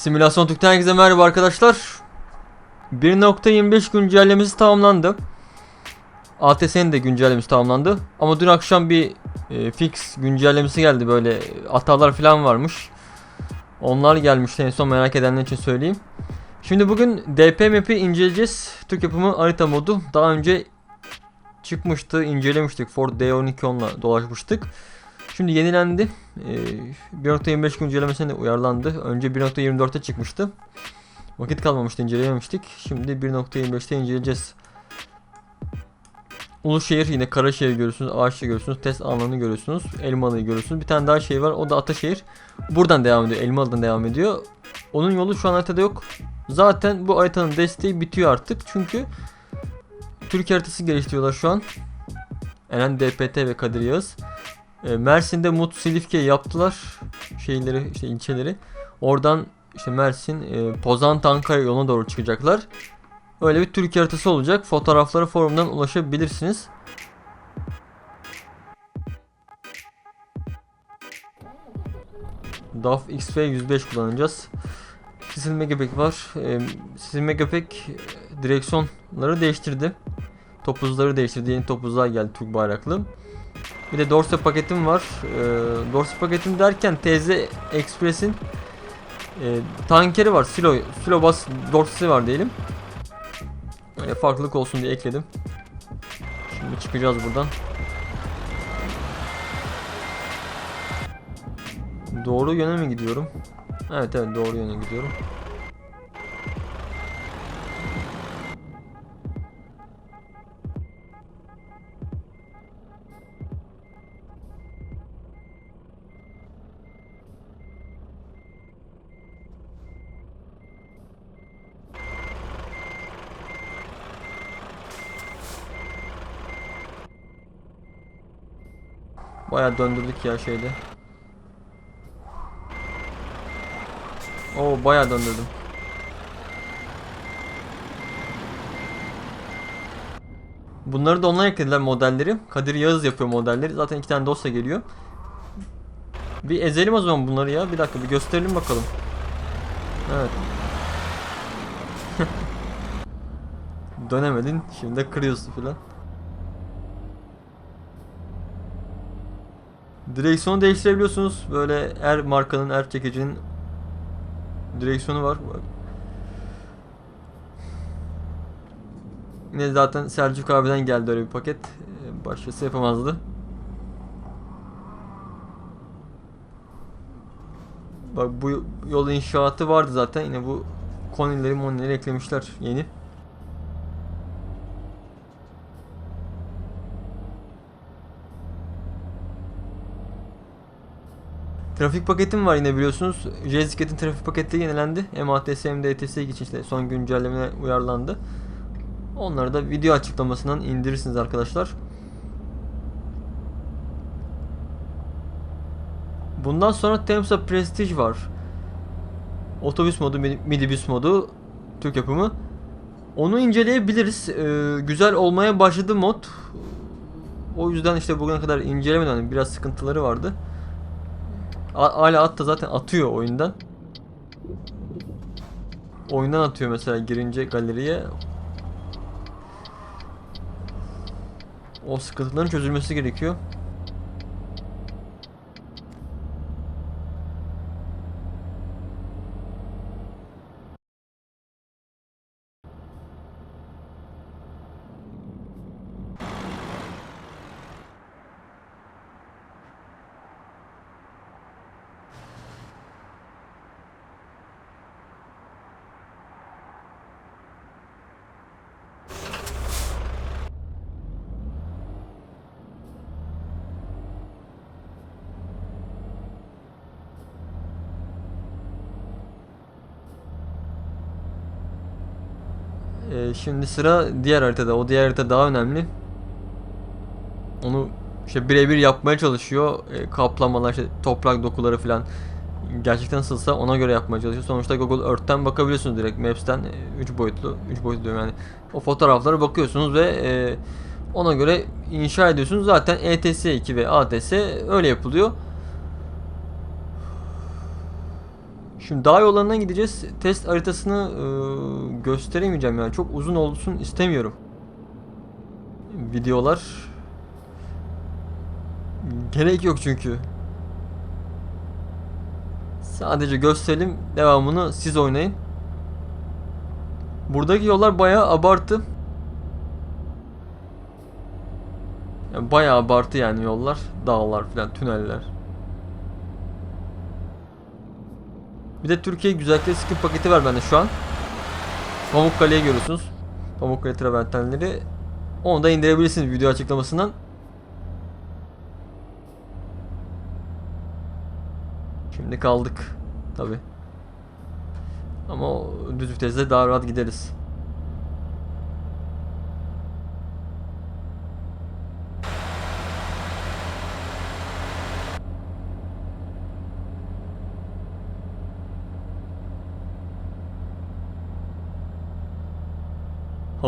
Simülasyon Türk'ten herkese merhaba arkadaşlar. 1.25 güncellemesi tamamlandı. ATS'nin de güncellemesi tamamlandı. Ama dün akşam bir e, fix güncellemesi geldi böyle hatalar falan varmış. Onlar gelmişti en son merak edenler için söyleyeyim. Şimdi bugün DP map'i inceleyeceğiz. Türk yapımı harita modu. Daha önce çıkmıştı, incelemiştik. Ford D12 onunla dolaşmıştık. Şimdi yenilendi. Ee, 1.25 güncellemesine de uyarlandı. Önce 1.24'te çıkmıştı. Vakit kalmamıştı inceleyememiştik. Şimdi 1.25'te inceleyeceğiz. Uluşehir yine Karaşehir görüyorsunuz. Ağaçlı görüyorsunuz. Test alanını görüyorsunuz. Elmalı'yı görüyorsunuz. Bir tane daha şey var. O da Ataşehir. Buradan devam ediyor. Elmalı'dan devam ediyor. Onun yolu şu an haritada yok. Zaten bu haritanın desteği bitiyor artık. Çünkü Türk haritası geliştiriyorlar şu an. Eren DPT ve Kadir Yağız. E, Mersin'de Mut Silifke yaptılar şeyleri işte ilçeleri. Oradan işte Mersin, e, Pozan Ankara yoluna doğru çıkacaklar. Öyle bir Türkiye haritası olacak. Fotoğraflara forumdan ulaşabilirsiniz. DAF XF 105 kullanacağız. Sisilme göbek var. E, sisilme göbek direksiyonları değiştirdi. Topuzları değiştirdi. Yeni topuzlar geldi Türk bayraklı. Bir de Dorse paketim var. Ee, Dorse paketim derken TZ Express'in e, tankeri var. Silo, Silo bas Dorse'si var diyelim. Öyle farklılık olsun diye ekledim. Şimdi çıkacağız buradan. Doğru yöne mi gidiyorum? Evet evet doğru yöne gidiyorum. Bayağı döndürdük ya şeyde. Oo bayağı döndürdüm. Bunları da onlar eklediler modelleri. Kadir Yağız yapıyor modelleri. Zaten iki tane dosya geliyor. Bir ezelim o zaman bunları ya. Bir dakika bir gösterelim bakalım. Evet. Dönemedin. Şimdi de kırıyorsun filan. Direksiyonu değiştirebiliyorsunuz. Böyle her markanın, her çekicinin direksiyonu var. Yine zaten Selçuk abiden geldi öyle bir paket. Ee, Başkası yapamazdı. Bak bu yol inşaatı vardı zaten. Yine bu konileri monileri eklemişler yeni. Trafik paketim var yine biliyorsunuz. Jeziket'in trafik paketi yenilendi. Hem hem de ETS için işte son güncellemeye uyarlandı. Onları da video açıklamasından indirirsiniz arkadaşlar. Bundan sonra Temsa Prestige var. Otobüs modu, minibüs modu, Türk yapımı. Onu inceleyebiliriz. Ee, güzel olmaya başladı mod. O yüzden işte bugüne kadar incelemedim. Hani biraz sıkıntıları vardı. Hala at da zaten atıyor oyundan. Oyundan atıyor mesela girince galeriye. O sıkıntıların çözülmesi gerekiyor. Ee, şimdi sıra diğer haritada. O diğer harita daha önemli. Onu işte birebir yapmaya çalışıyor. Ee, kaplamalar, işte toprak dokuları falan gerçekten nasılsa ona göre yapmaya çalışıyor. Sonuçta Google Earth'ten bakabiliyorsunuz direkt Maps'ten 3 boyutlu, 3 boyutlu diyorum yani. O fotoğraflara bakıyorsunuz ve e, ona göre inşa ediyorsunuz. Zaten E ETS2 ve ATS öyle yapılıyor. Şimdi dağ yollarından gideceğiz. Test haritasını e, gösteremeyeceğim yani. Çok uzun olsun istemiyorum. Videolar. Gerek yok çünkü. Sadece gösterelim. Devamını siz oynayın. Buradaki yollar bayağı abartı. Bayağı abartı yani yollar. Dağlar filan, tüneller. Bir de Türkiye güzellikleri skin paketi var bende şu an. Pamukkale'yi görüyorsunuz. Pamukkale travertenleri. Onu da indirebilirsiniz video açıklamasından. Şimdi kaldık. Tabi. Ama düz viteste daha rahat gideriz.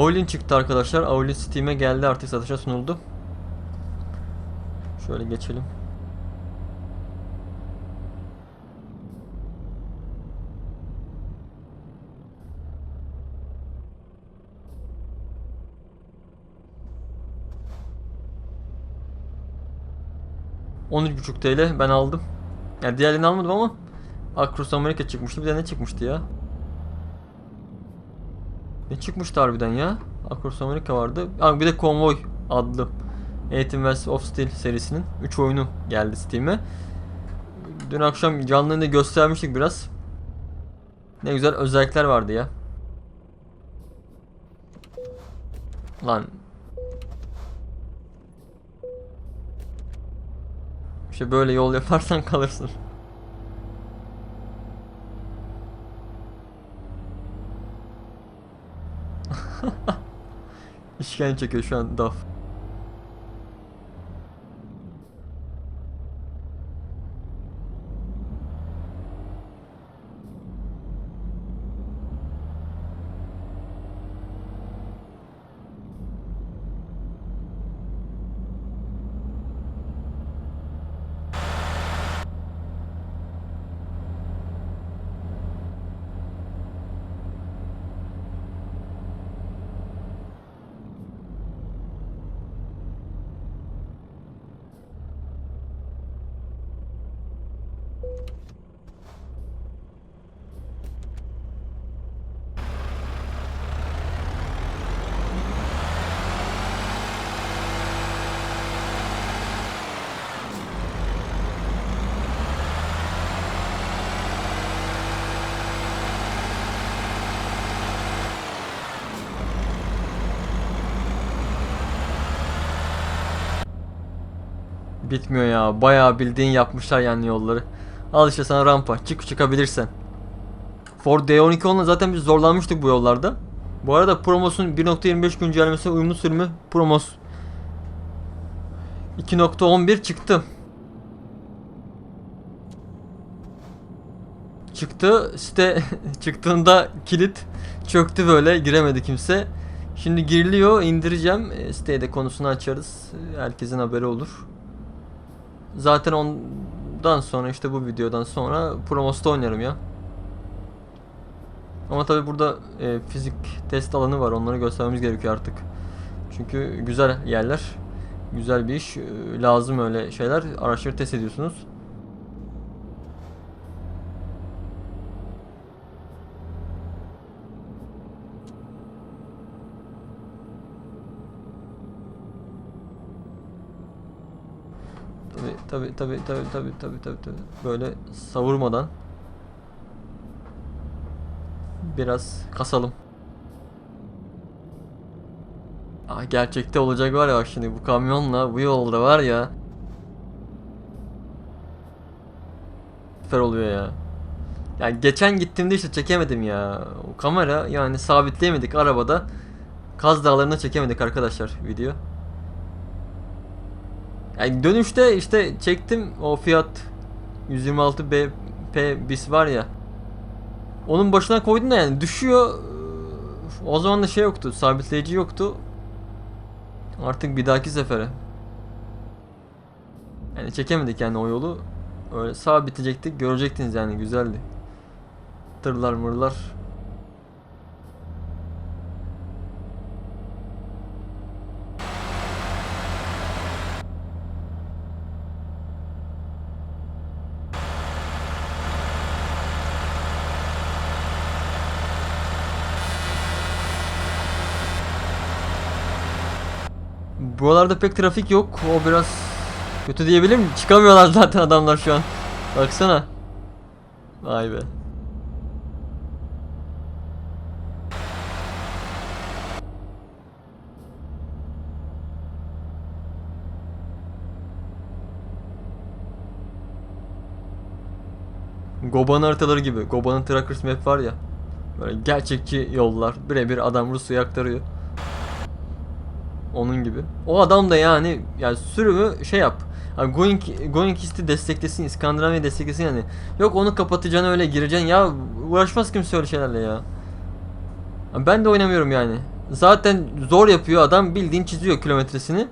Aulin çıktı arkadaşlar. Aulin Steam'e geldi artık satışa sunuldu. Şöyle geçelim. buçuk TL ben aldım. Yani diğerlerini almadım ama Across America çıkmıştı. Bir de ne çıkmıştı ya? Ne çıkmıştı harbiden ya? Across America vardı. Ha, bir de Convoy adlı Eğitim West of Steel serisinin 3 oyunu geldi Steam'e. Dün akşam canlı göstermiştik biraz. Ne güzel özellikler vardı ya. Lan. İşte böyle yol yaparsan kalırsın. İşkence çekiyor şu an Daf. Bitmiyor ya. Bayağı bildiğin yapmışlar yani yolları. Al işte sana rampa. Çık çıkabilirsen. Ford D12 onunla zaten biz zorlanmıştık bu yollarda. Bu arada Promos'un 1.25 güncellemesi uyumlu sürümü Promos 2.11 çıktı. Çıktı. Site çıktığında kilit çöktü böyle giremedi kimse. Şimdi giriliyor indireceğim. E, siteye de konusunu açarız. Herkesin haberi olur. Zaten ondan sonra işte bu videodan sonra Promos'ta oynarım ya. Ama tabi burada e, fizik test alanı var. Onları göstermemiz gerekiyor artık. Çünkü güzel yerler. Güzel bir iş. E, lazım öyle şeyler. Araçları test ediyorsunuz. Tabi tabi tabi tabi tabi tabi tabi böyle savurmadan biraz kasalım. Ah gerçekte olacak var ya bak şimdi bu kamyonla bu yolda var ya. Süper oluyor ya. Yani geçen gittiğimde işte çekemedim ya. O kamera yani sabitleyemedik arabada. Kaz Dağları'nda çekemedik arkadaşlar video. Yani dönüşte işte çektim o fiyat 126 BP bis var ya. Onun başına koydun da yani düşüyor. O zaman da şey yoktu. Sabitleyici yoktu. Artık bir dahaki sefere. Yani çekemedik yani o yolu. Öyle sabitleyecektik. Görecektiniz yani güzeldi. Tırlar mırlar. Buralarda pek trafik yok. O biraz kötü diyebilir miyim? Çıkamıyorlar zaten adamlar şu an. Baksana. Vay be. Goban haritaları gibi. Goban'ın Trackers Map var ya. Böyle gerçekçi yollar. Birebir adam Rusya'ya aktarıyor. Onun gibi. O adam da yani yani sürümü şey yap. Hani Going Going East'i desteklesin, İskandinavya'yı desteklesin yani. Yok onu kapatacaksın öyle gireceksin ya uğraşmaz kimse öyle şeylerle ya. Ben de oynamıyorum yani. Zaten zor yapıyor adam bildiğin çiziyor kilometresini.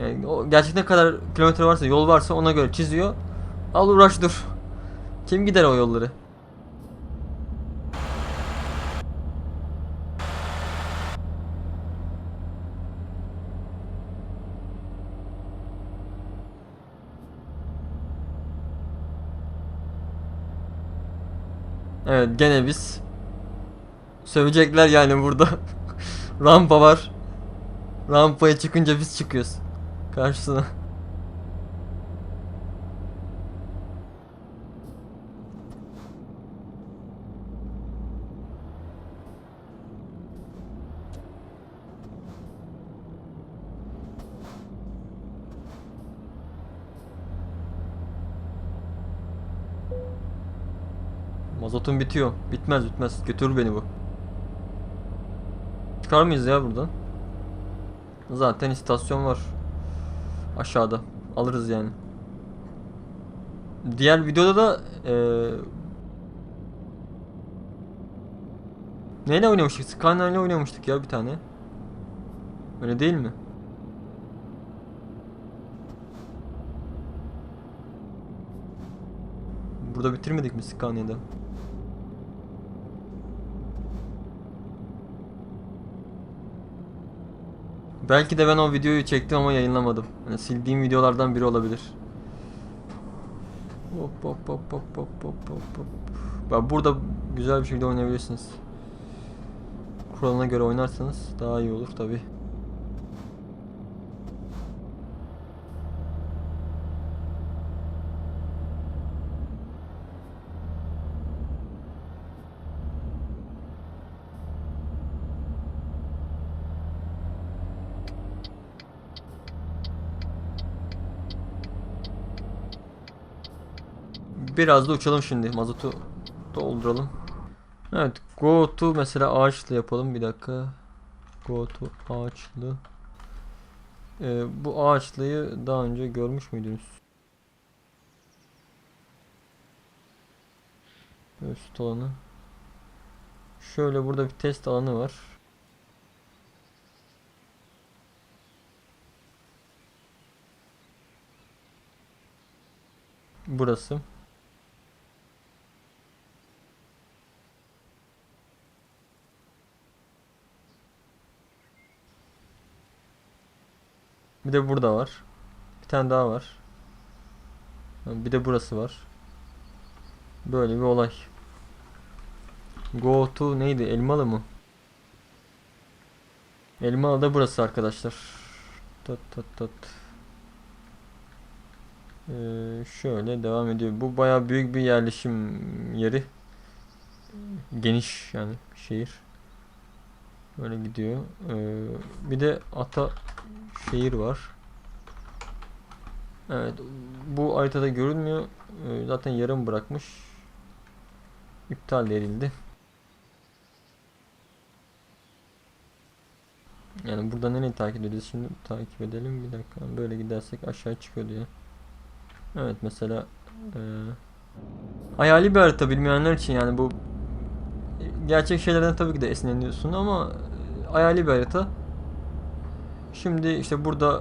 Yani o gerçekten kadar kilometre varsa yol varsa ona göre çiziyor. Al uğraş dur. Kim gider o yolları? Evet gene biz. Sövecekler yani burada. Rampa var. Rampaya çıkınca biz çıkıyoruz. Karşısına. Mazotum bitiyor. Bitmez bitmez. Götürür beni bu. Çıkar mıyız ya buradan? Zaten istasyon var. Aşağıda. Alırız yani. Diğer videoda da eee Neyle oynamıştık? Skyline ile oynamıştık ya bir tane. Öyle değil mi? Burada bitirmedik mi Scania'da? Belki de ben o videoyu çektim ama yayınlamadım. Yani sildiğim videolardan biri olabilir. Hop hop hop hop hop hop hop hop. Bak burada güzel bir şekilde oynayabilirsiniz. Kuralına göre oynarsanız daha iyi olur tabi. Biraz da uçalım şimdi. Mazotu dolduralım. Evet. Go to mesela ağaçlı yapalım. Bir dakika. Go to ağaçlı. Ee, bu ağaçlıyı daha önce görmüş müydünüz? Üst alanı. Şöyle burada bir test alanı var. Burası. Bir de burada var. Bir tane daha var. Bir de burası var. Böyle bir olay. Go to neydi? Elmalı mı? Elmalı da burası arkadaşlar. Tat tat tat. Ee, şöyle devam ediyor. Bu baya büyük bir yerleşim yeri. Geniş yani şehir. Böyle gidiyor. Ee, bir de ata şehir var. Evet bu haritada görünmüyor. Ee, zaten yarım bırakmış. İptal edildi. Yani burada nereyi takip edeceğiz şimdi takip edelim bir dakika böyle gidersek aşağı çıkıyor diye. Evet mesela e, hayali bir harita bilmeyenler için yani bu gerçek şeylerden tabii ki de esinleniyorsun ama hayali bir harita. Şimdi işte burada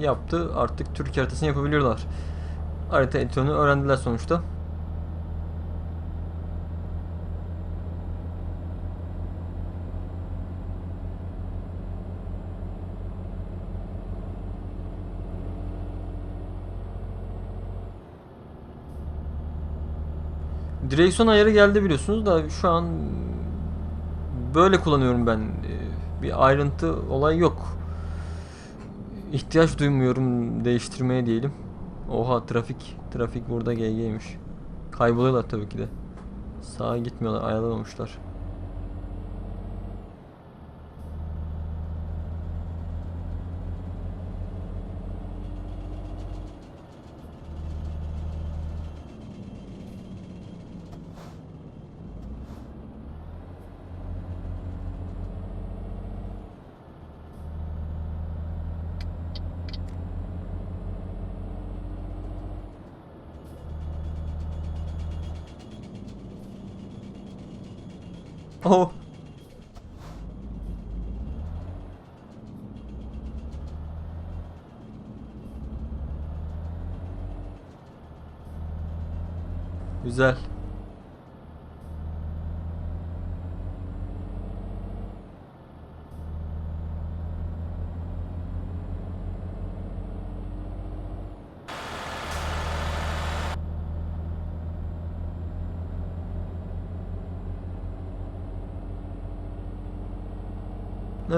yaptı. Artık Türkiye haritasını yapabiliyorlar. Harita editörünü öğrendiler sonuçta. Direksiyon ayarı geldi biliyorsunuz da şu an böyle kullanıyorum ben. Ee, Bir ayrıntı olay yok. İhtiyaç duymuyorum değiştirmeye diyelim. Oha trafik. Trafik burada GG'ymiş. Kayboluyorlar tabii ki de. Sağa gitmiyorlar, ayarlamamışlar. Oh. Güzel.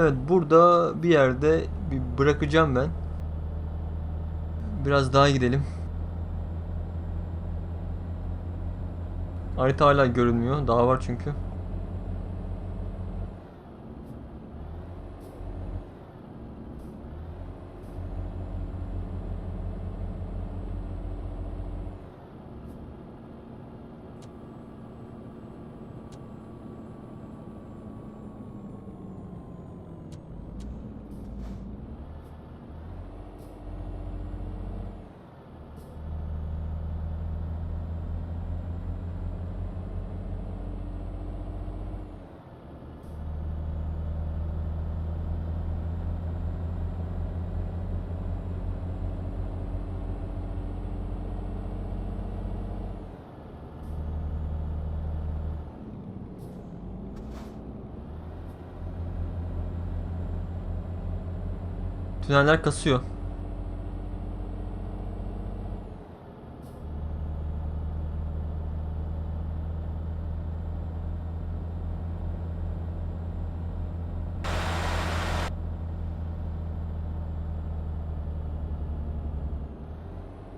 Evet burada bir yerde bırakacağım ben. Biraz daha gidelim. Harita hala görünmüyor. Daha var çünkü. Tüneller kasıyor.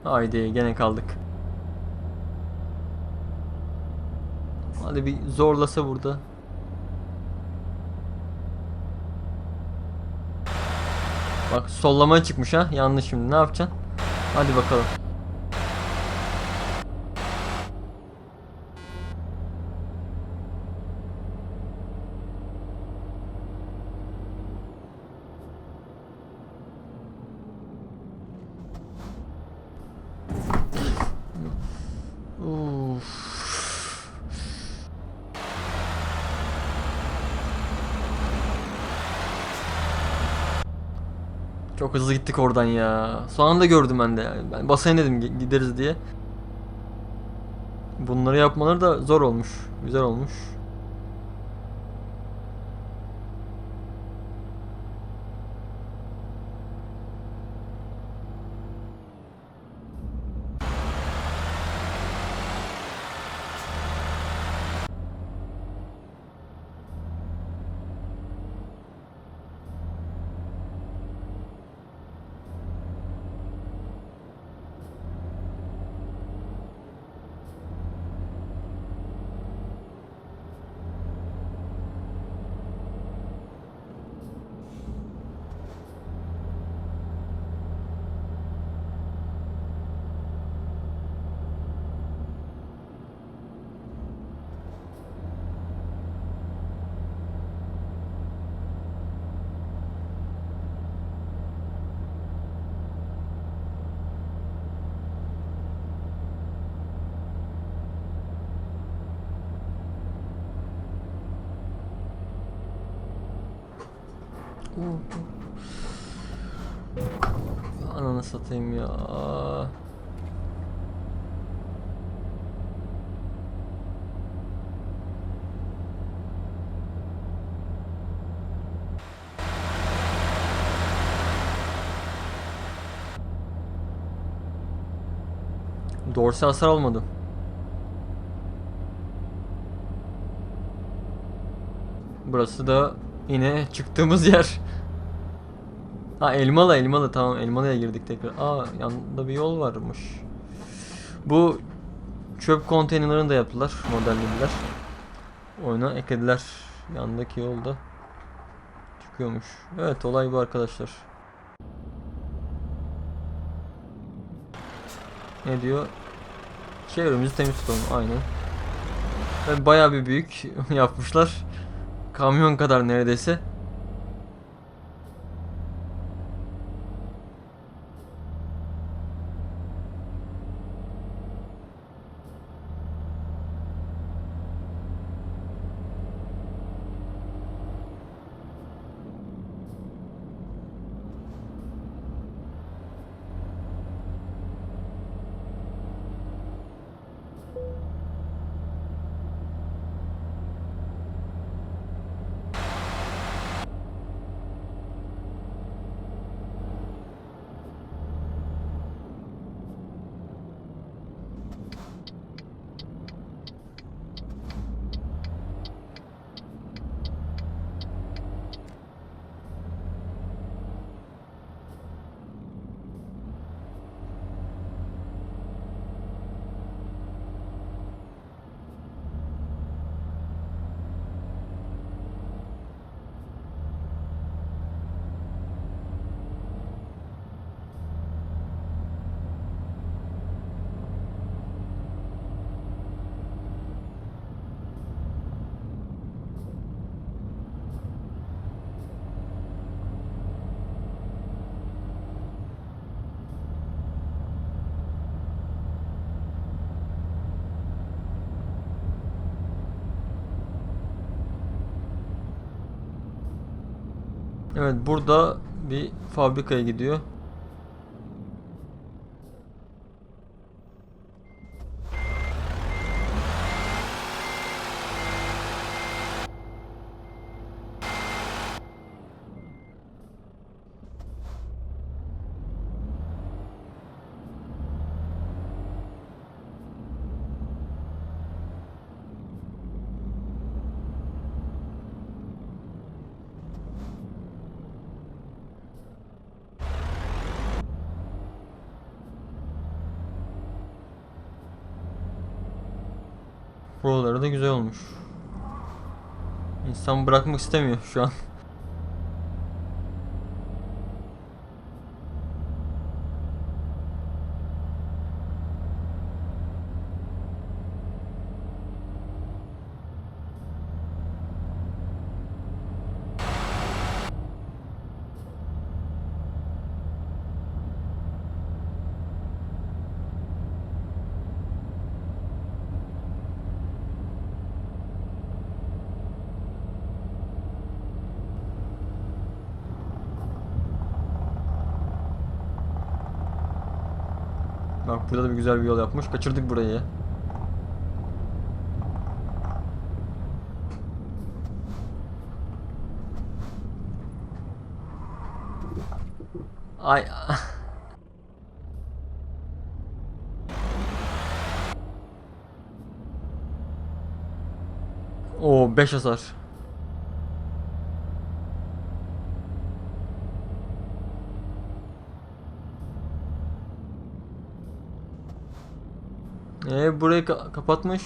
Haydi gene kaldık. Hadi bir zorlasa burada. Bak sollamaya çıkmış ha. Yanlış şimdi. Ne yapacaksın? Hadi bakalım. Çok hızlı gittik oradan ya. Son anda gördüm ben de. Yani. Ben basayım dedim gi- gideriz diye. Bunları yapmaları da zor olmuş. Güzel olmuş. Ananı satayım ya. Dorsi hasar almadım. Burası da yine çıktığımız yer. Ha Elmalı Elmalı tamam Elmalı'ya girdik tekrar. Aa yanında bir yol varmış. Bu çöp konteynerlarını da yaptılar, modellediler. Oyuna eklediler. Yandaki yolda çıkıyormuş. Evet olay bu arkadaşlar. Ne diyor? Çevremizi temiz tutalım aynen. Ve bayağı bir büyük yapmışlar. Kamyon kadar neredeyse. Evet burada bir fabrikaya gidiyor. Buraları da güzel olmuş. İnsan bırakmak istemiyor şu an. Bak burada da bir güzel bir yol yapmış. Kaçırdık burayı. Ay. O 5 hasar. Ee burayı ka- kapatmış.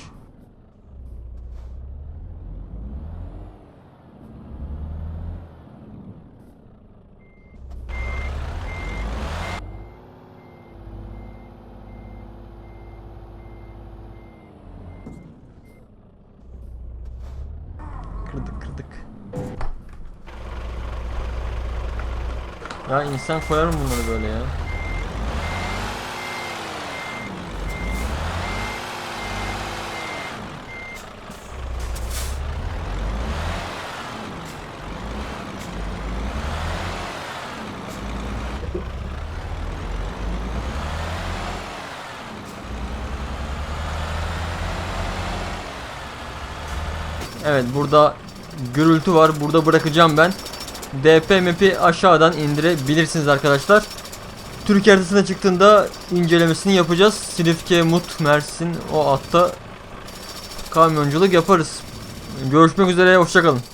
Kırdık kırdık. Ya insan koyar mı bunları böyle ya? Evet burada gürültü var. Burada bırakacağım ben. DP map'i aşağıdan indirebilirsiniz arkadaşlar. Türk haritasına çıktığında incelemesini yapacağız. Silifke, Mut, Mersin o atta kamyonculuk yaparız. Görüşmek üzere. Hoşçakalın.